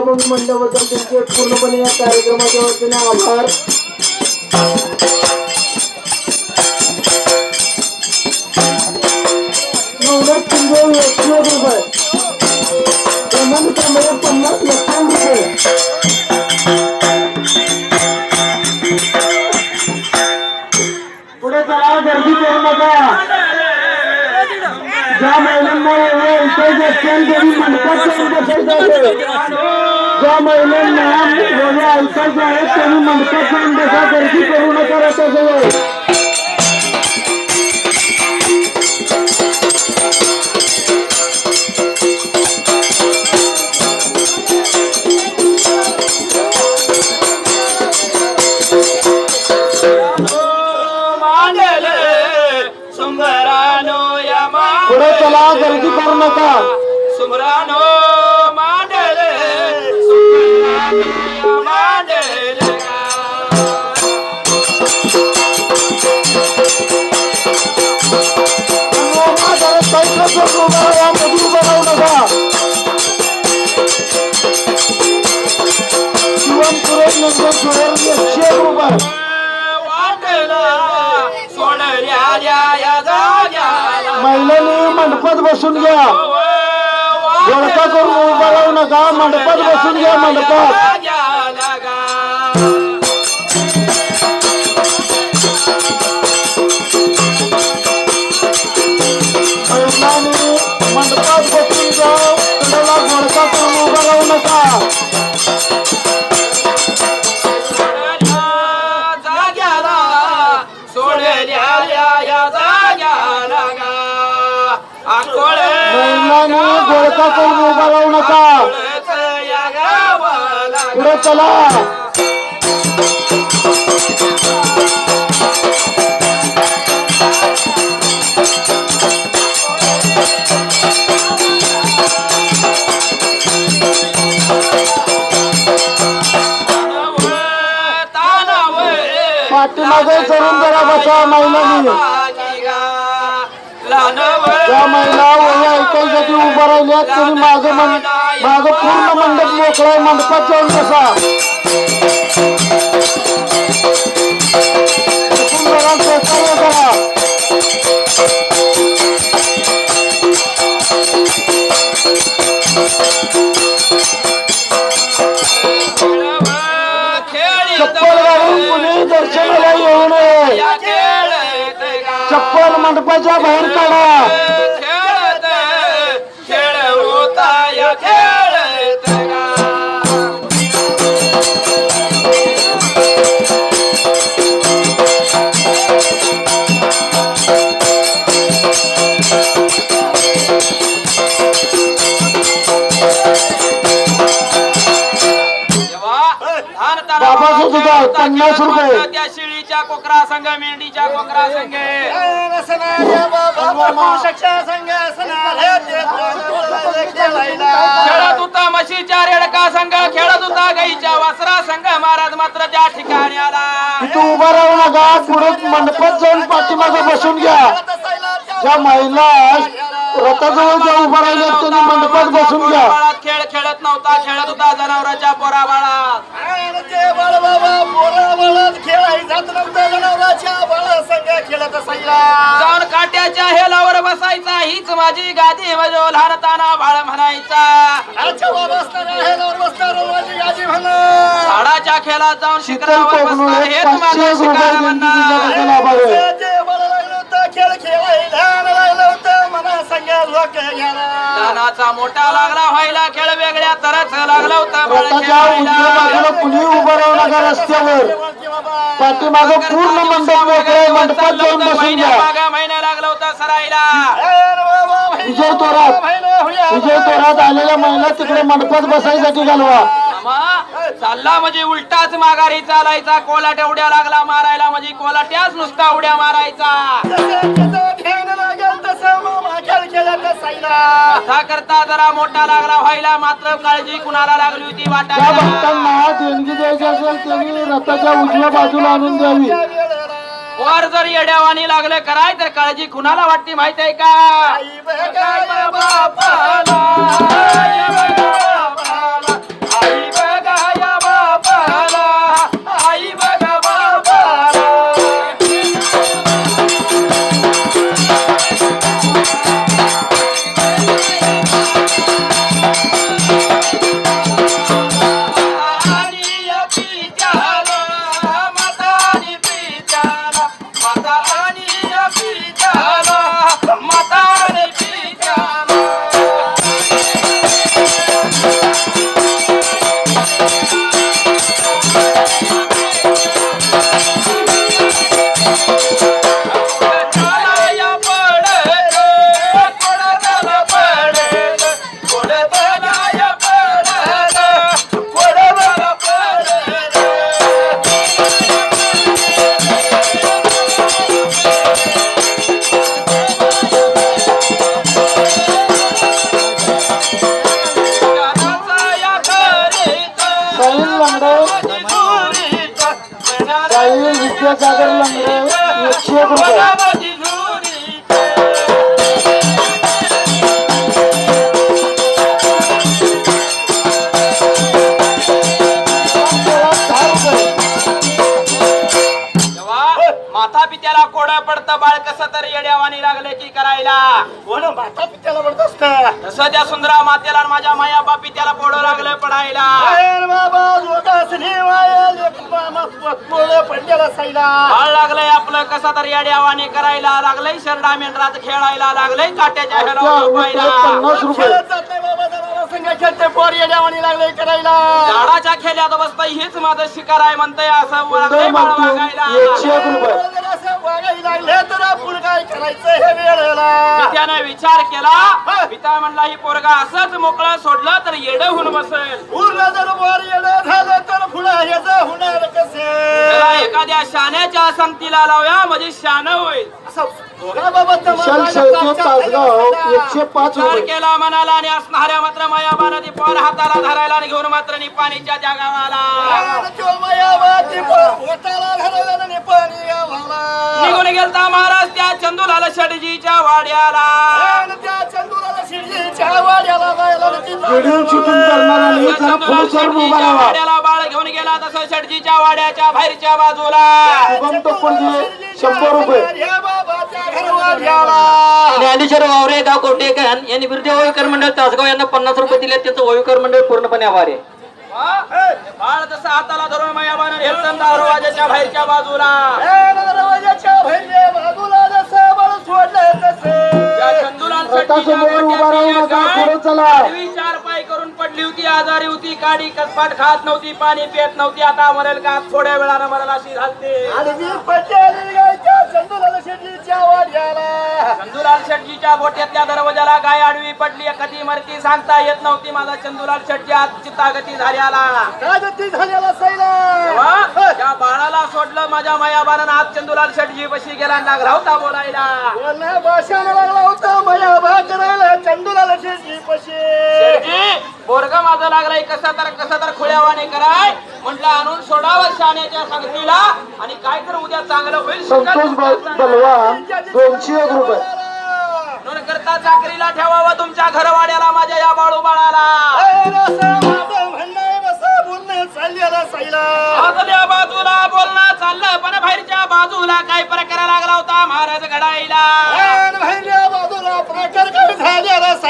तुळजाभवानी म्हणल्याबद्दल तुमचे पूर्णपणे या कार्यक्रमाच्या वतीने आभार नवनाथ शिंदे एकशे रुपये हेमंत कांबळे पन्नास लक्षांत रुपये पुढे चला गर्दी करू नका ज्या महिलांना एवढे ऐकायचे असेल त्यांनी मंडपात जाऊन बसायचं आहे. ज्या महिलांना एवढे ऐकायचे आहेत त्यांनी मंडपात जाऊन बसा गर्दी करू नका रथाजवळ मांडले सुमरानो यमा पुढे चला गर्दी करू नका सुमरानो महिलांनी मंडपात बसून घ्या. गोळका करून उभा राहू नका मंडपात बसून घ्या मंडपात गोळका करून उभा राहू नका पुढे चला. ऐकायसाठी उभा राहिल्या त्यांनी माझं मन माझं पूर्ण मंडप मोकळा मंडपात जाऊन बसा. नये. चप्पल मंडपाच्या बाहेर काढा. पन्नास रुपये. त्या शिळीच्या कोकरा संघ मेंढीच्या कोकरा संघ. खेळत होता म्हशीच्या रेडका संघ खेळत होता गाईच्या वासरा संघ. महाराज मात्र त्या ठिकाणी आला. इथं उभा राहू नका पुढे मंडपात जाऊन पाठीमागे बसून घ्या. ज्या महिला रथाजवळ ज्या उभा राहिल्या त्यांनी मंडपात बसून घ्या. खेळ खेळत नव्हता खेळत होता जनावरांच्या पोरा बाळात जाऊन काट्याच्या हेलावर बसायचा हीच माझी गादी मजो लहानताना बाळ म्हणायचा. झाडाच्या खेळात जाऊन शिखरावर कोकणू बसणं एक हेच माझं शिकार देणगी म्हणणं दिल्याबद्दल लोक मोठा लागला व्हायला खेळ वेगळ्या तरच लागला होता बाळ रथाच्या उजव्या बाजूला खेळायला कुणी उभं राहू नका रस्त्यावर पाठीमागे पूर्ण मंडप मोकळं मंडपात जाऊन बसून घ्या. मागा महिना लागला होता सरायला. विजय तोरात विजय तोरात आलेल्या महिला तिकडे मंडपात बसायसाठी घालवा. चालला म्हणजे उलटाच माघारी चालायचा. कोलाट उड्या लागला मारायला म्हणजे कोलाट्याच नुसता उड्या मारायचा. कथा करता जरा मोठा लागला व्हायला मात्र काळजी कुणाला लागली होती वाटायला? भक्तांना देणगी द्यायची असेल त्यांनी रथाच्या उजव्या बाजूला आणून द्यावी. वर जर येड्यावानी लागले कराय तर काळजी कुणाला वाटते माहीत आहे का? कसं तर येड्यावानी करायला लागलंय. शरडा मेंढरात खेळायला लागलंय. काट्याच्या खेळत पोर करायला. झाडाच्या खेल्यात बसता हेच माझं शिकार आहे म्हणतंय. असं लागलंय म्हणतो वागायला हे त्याने विचार केला. पिता म्हणला ही पोरगा असंच मोकळं सोडलं तर येड होऊन बसेल. पूर्ण जर वर येणं झालं तर पुढं ह्याचं होणार कसे? एखाद्या शाण्याच्या संगतीला लावूया म्हणजे शान होईल. एकशे पाच केला म्हणाला आणि असणाऱ्या मात्र पोर हाताला धरायला आणि घेऊन मात्र निपाणीच्या त्या गावाला. निघून गेलता महाराज त्या चंदूलाल वाड्याला. वाड्याला गेला तसं शेडजीच्या वाड्याच्या बाहेरच्या बाजूला. शंभर रुपये. ज्ञानेश्वर वावरे गाव कोटेकर यांनी विरुद्ध वयोकर मंडळ तासगाव यांना पन्नास रुपये दिले. त्यांचं वयोकर मंडळ पूर्णपणे आभार आहे? बाळ तसं हाताला धरून मायाबानं हेलतन दरवाजाच्या बाहेरच्या बाजूला. उभा राहू नका पुढे चला. चार पाय करून पडली होती आजारी होती काडी कसपाट खात नव्हती पाणी पित नव्हती. आता मरेल का? थोड्या वेळानं मरेल अशी घालते चंदूलाल शेटजीच्या गोट्यातल्या दरवाजाला गाय आडवी पडली. कधी मरती सांगता येत नव्हती माझा चंदूलाल शेटजी आज चित्तागती झाल्याला. झालेला सैला. त्या बाळाला सोडलं माझ्या मायाबानं आज चंदूलाल शेटजी बशी गेला होता बोलायला. भाषानं लागला होता मया भा करायला चंदुलाला शेती पशी शेटजी पोरग माझं लागलाय. कसा तर कसा तर खुळ्यावाने कराय. म्हटलं आणून सोडावं शाण्याच्या संगतीला. आणि काय कर उद्या चांगलं होईल संतोष बलवान दोनशे एक रुपये. करता चाकरीला ठेवावं तुमच्या घरवाड्याला माझ्या या बाळू बाळाला आतल्या बाजूला बोलणं चाललं पण बाहेरच्या बाजूला काय प्रकार लागला होता? महाराज घडाईला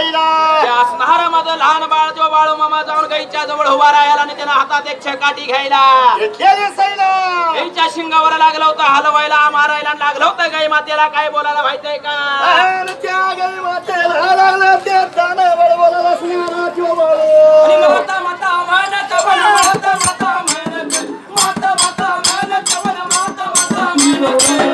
त्या असणार माझं लहान बाळ जो बाळू मामा जाऊन गाईच्या जवळ उभा राहायला आणि त्यानं हातात एक छकाटी घ्यायला. गाईच्या शिंगावर लागलं होतं हलवायला मारायला लागलं होतं गाई मातेला. काय बोलायला माहितीये का? आणि माता माता म्हणत बन, माता माता म्हणत, माता माता म्हणत बन, माता माता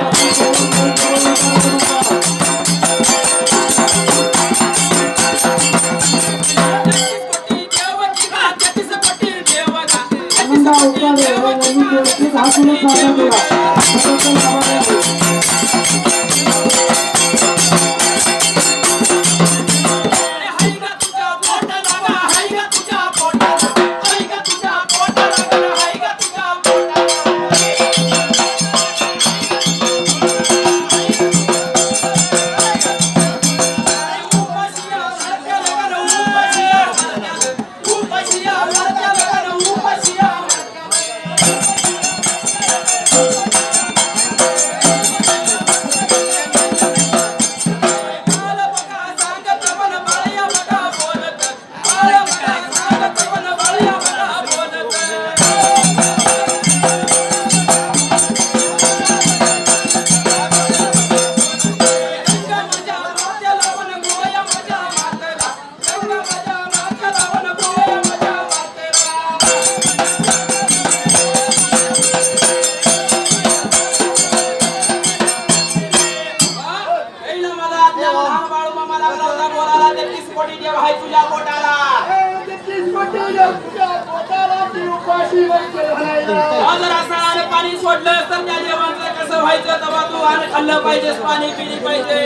पाणी सोडलं तर त्या देवांचं कसं व्हायचं तेव्हा तू अन्न खाल्लं पाहिजे पाणी पिली पाहिजे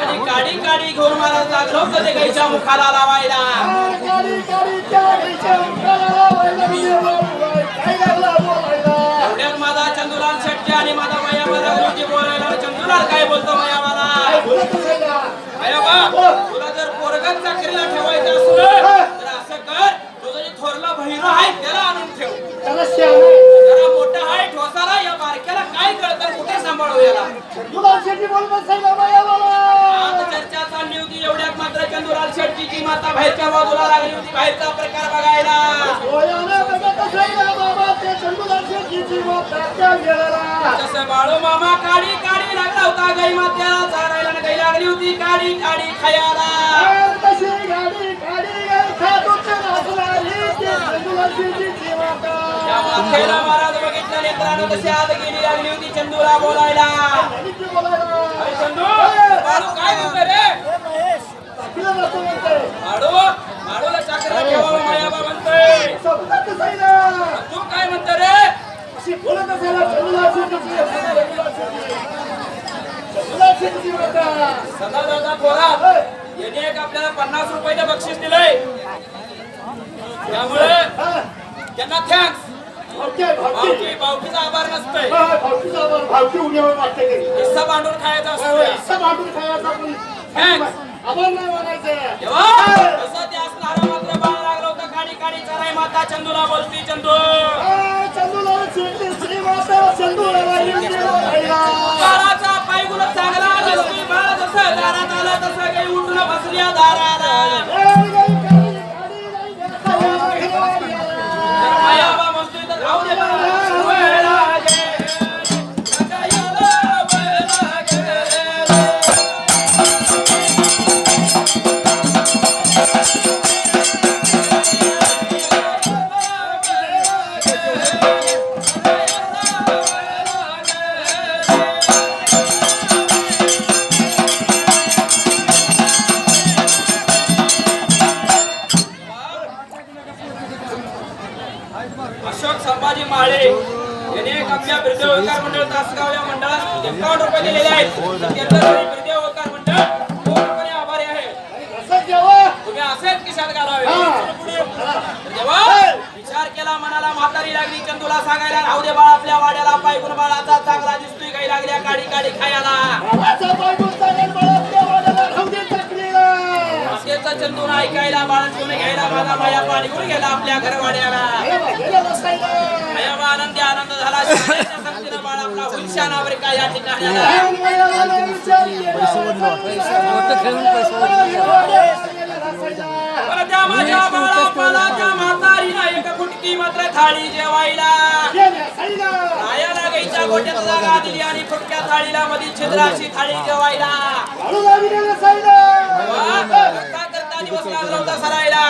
आणि काडी काडी घेऊन मला लागलो तर ते मुखाला लावायला. माझा चंदुलाल शेट्टी आणि माझा माया बरोबर बोलायला. चंदुलाल काय बोलतो माया? चर्चा चालली होती एवढ्यात मात्र चंदुलाल शेट्टीची माता बाहेरच्या बाजूला लागली होती बाहेरचा प्रकार बघायला. डोळ्यानं बघत असायला बाबा ते चंदूला शेतीची माता त्या गेलेला जसं बाळू मामा काडी काडी लागला होता गाई मात्याला चारायला गाई लागली होती काडी काडी खायला. महाराज. बघितलं आत गेली. लागली होती चंदूला बोलायला. अरे चंदू बाळू काय म्हणतो रे? मायाबा म्हणतोय तू काय म्हणतो रे? सदा दादा याने एक आपल्याला पन्नास रुपयाचं बक्षीस दिलंय. त्यामुळे त्यांना थँक्स भावकी भावकीचा आभार नसतोय. भावकीचा आभार, भावकी उद्यावर वाटते घरी. हिस्सा भांडून खायचा असतोय. हिस्सा भांडून खायचा पण Thanks. आभार नाही. तेव्हा तसं ते असणारा मात्र बाळ लागलं होतं काडी काडी चराई माता चंदूला बोलती चंदू. चंदूला शेतीची माता, चंदूला. बाळाचा पायगुल चांगला नसतोय बाळ जसं दारात आला तसं काही उठून बसल्या दाराला. खिशात घालावे हा, विचार केला मनाला म्हातारी लागली चंदूला सांगायला राहू दे बाळा आपल्या वाड्याला पायगुण बाळाचा चांगला दिसतोय काही लागल्या काडी काडी खायला. असेच चंदून ऐकायला बाळा घेऊन घ्यायला माझा माया पाणी घेऊन गेला आपल्या घरवाड्याला आनंदी आनंद झाला बाळ आपला नागरिका या ठिकाणी आला. लहान वयाला विचार केला, गेला नसायला. पण त्या माझ्या बाळापाला त्या म्हातारीनं एक फुटकी मात्र थाळी जेवायला. आयाला गाईच्या गोट्यात जागा दिली आणि फुटक्या थाळीला मध्ये छिद्राची थाळी जेवायला. वा, करता? दिवस लागला होता सरायला.